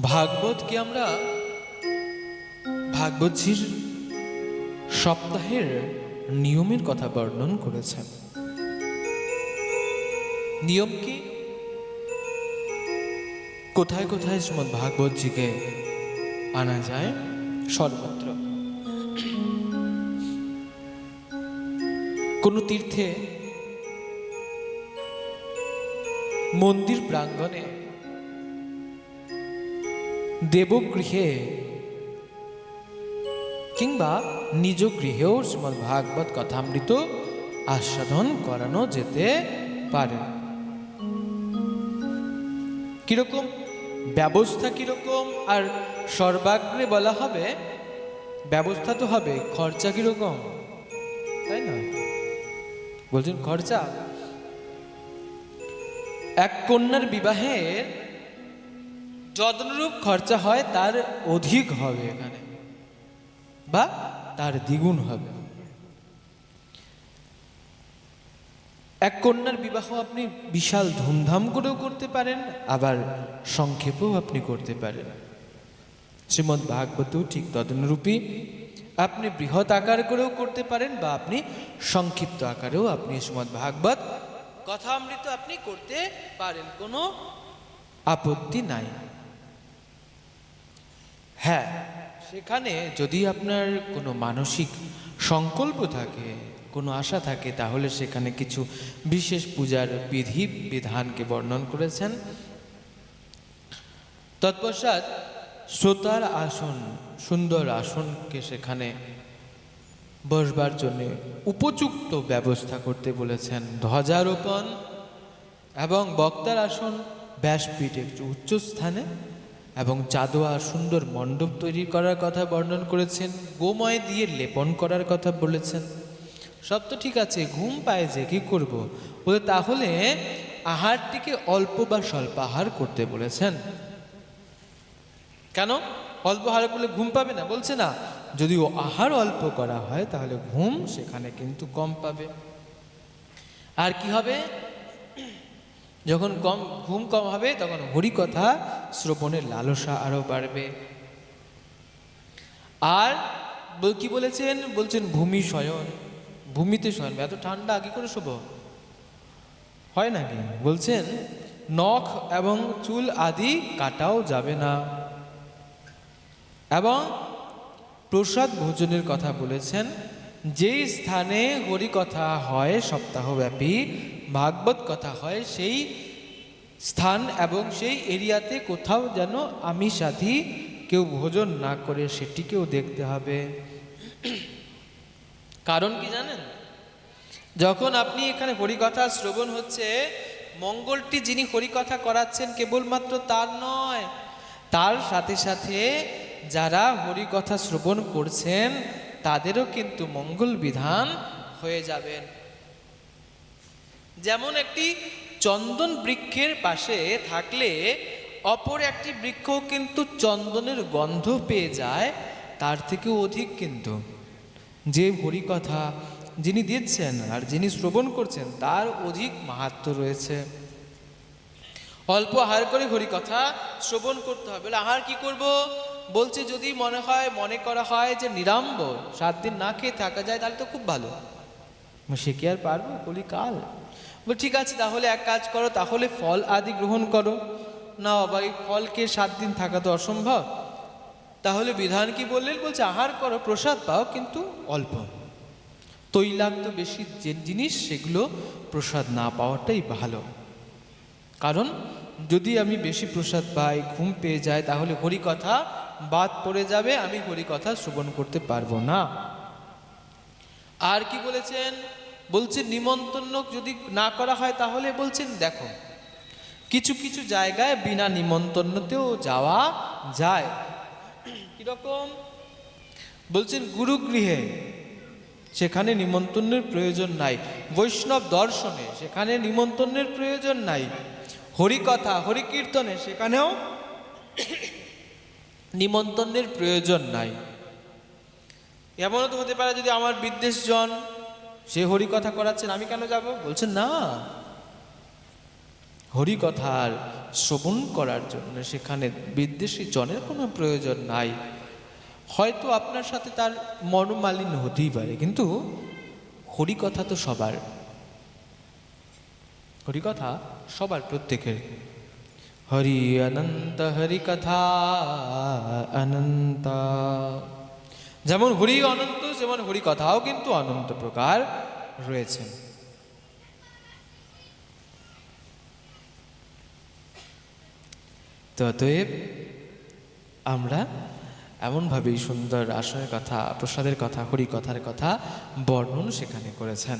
ভাগবতকে আমরা ভাগবতজির সপ্তাহের নিয়মের কথা বর্ণন করেছেন নিয়ম কি? কোথায় কোথায় শ্রীমদ ভাগবতজিকে আনা যায়? সর্বত্র। কোন তীর্থে মন্দির প্রাঙ্গণে দেবগৃহে কিংবা নিজ গৃহেও শ্রীমদ ভাগবত কথামৃত আস্বাদন করানো যেতে পারে। কীরকম? ব্যবস্থা কীরকম? আর সর্বাগ্রে বলা হবে, ব্যবস্থা তো হবে, খরচা কীরকম? তাই না বলছেন খরচা। এক কন্যার বিবাহের যদনরূপ খরচা হয়, তার অধিক হবে এখানে। বা তার দ্বিগুণ হবে। এক কন্যার বিবাহ আপনি বিশাল ধুমধাম করেও করতে পারেন, আবার সংক্ষেপেও আপনি করতে পারেন। শ্রীমদ্ ভাগবতেও ঠিক তদনুরূপী আপনি বৃহৎ আকার করেও করতে পারেন, বা আপনি সংক্ষিপ্ত আকারেও আপনি শ্রীমদ্ ভাগবত কথামৃত আপনি করতে পারেন, কোনো আপত্তি নাই। হ্যাঁ সেখানে যদি আপনার কোনো মানসিক সংকল্প থাকে, কোনো আশা থাকে, তাহলে সেখানে কিছু বিশেষ পূজার বিধি, বিধানকে বর্ণন করেছেন। তৎপশ্চাৎ শ্রোতার আসন, সুন্দর আসনকে সেখানে বসবার জন্য উপযুক্ত ব্যবস্থা করতে বলেছেন ধ্বজারোপণ এবং বক্তার আসন ব্যাসপীঠ একটু উচ্চ স্থানে। এবং চাদোয়া সুন্দর মণ্ডপ তৈরি করার কথা বর্ণন করেছেন, গোময় দিয়ে লেপন করার কথা বলেছেন। সব তো ঠিক আছে, ঘুম পায় যে কি করব? বলে তাহলে আহারটিকে অল্প বা স্বল্প আহার করতে বলেছেন। কেন? অল্প আহার করলে ঘুম পাবে না, বলছে না। যদি ও আহার অল্প করা হয়, তাহলে ঘুম সেখানে কিন্তু কম পাবে। আর কি হবে? যখন কম, ঘুম কম হবে, তখন হরিকথা শ্রবণের লালসা আরও বাড়বে। আর কি বলেছেন? বলছেন ভূমি শয়ন। ভূমিতে শয়ন, এত ঠান্ডা আগে করে শোভ হয় নাকি বলছেন, নখ এবং চুল আদি কাটাও যাবে না। এবং প্রসাদ ভোজনের কথা বলেছেন যেই স্থানে হরি কথা হয় সপ্তাহব্যাপী, ভাগবত কথা হয়, সেই স্থান এবং সেই এরিয়াতে কোথাও যেন আমি সাথী কেউ ভোজন না করে সেটিকেও দেখতে হবে। কারণ কি জানেন? যখন আপনি এখানে হরিকথা শ্রবণ হচ্ছে, মঙ্গলটি যিনি হরিকথা করাচ্ছেন কেবলমাত্র তার নয়, তার সাথে সাথে যারা হরিকথা শ্রবণ করছেন তাদেরও কিন্তু মঙ্গল বিধান হয়ে যাবেন। যেমন একটি চন্দন বৃক্ষের পাশে থাকলে অপর একটি বৃক্ষ কিন্তু চন্দনের গন্ধ পেয়ে যায়, তার থেকে অধিক কিন্তু। যে হরিকথা যিনি দিচ্ছেন আর যিনি শ্রবণ করছেন, তার অধিক মাহাত্ম রয়েছে। অল্প আহার করে হরিকথা শ্রবণ করতে হবে। আহার কি করব? বলছে, যদি মনে হয়, মনে করা হয় যে নিরাম্বর সাত দিন না খেয়ে থাকা যায়, তাহলে তো খুব ভালো। সে কি আর পারব? বলি, কাল। বল, ঠিক আছে, তাহলে এক কাজ করো, তাহলে ফল আদি গ্রহণ করো। না, বাবা, এই ফলকে সাত দিন থাকা তো অসম্ভব। তাহলে বিধান কি বললেন? বলছে, আহার করো, প্রসাদ পাও, কিন্তু অল্প। তৈলাক্ত বেশি যে জিনিস, সেগুলো প্রসাদ না পাওয়াটাই ভালো। কারণ যদি আমি বেশি প্রসাদ পাই, ঘুম পেয়ে যায়, তাহলে হরিকথা বাদ পড়ে যাবে, আমি হরিকথা শ্রবণ করতে পারব না। আর কি বলেছেন? বলছেন, নিমন্ত্রণ যদি না করা হয়, তাহলে বলছেন, দেখো, কিছু কিছু জায়গায় বিনা নিমন্ত্রণতেও যাওয়া যায়। কীরকম? বলছেন, গুরুগৃহে সেখানে নিমন্ত্রণের প্রয়োজন নাই। বৈষ্ণব দর্শনে সেখানে নিমন্ত্রণের প্রয়োজন নাই। হরিকথা, হরিকীর্তনে সেখানেও নিমন্ত্রণের প্রয়োজন নাই। এমনও তো হতে পারে যদি আমার বিদ্বেষজন সে হরিকথা করাচ্ছেন, আমি কেন যাব? বলছেন, না। হরিকথার শ্রবণ করার জন্য সেখানে বিদ্বেষী জনের কোনো প্রয়োজন নাই। হয়তো আপনার সাথে তার মনোমালিন্য হতেই পারে, কিন্তু হরিকথা তো সবার হরিকথা সবার প্রত্যেকের। হরি অনন্ত, হরি কথা অনন্ত। যেমন হরি অনন্ত যেমন হরি কথাও কিন্তু অনন্ত প্রকার রয়েছে। তো অতএব আমরা এমনভাবেই সুন্দর আসনের কথা, প্রসাদের কথা, হরি কথার কথা বর্ণন সেখানে করেছেন।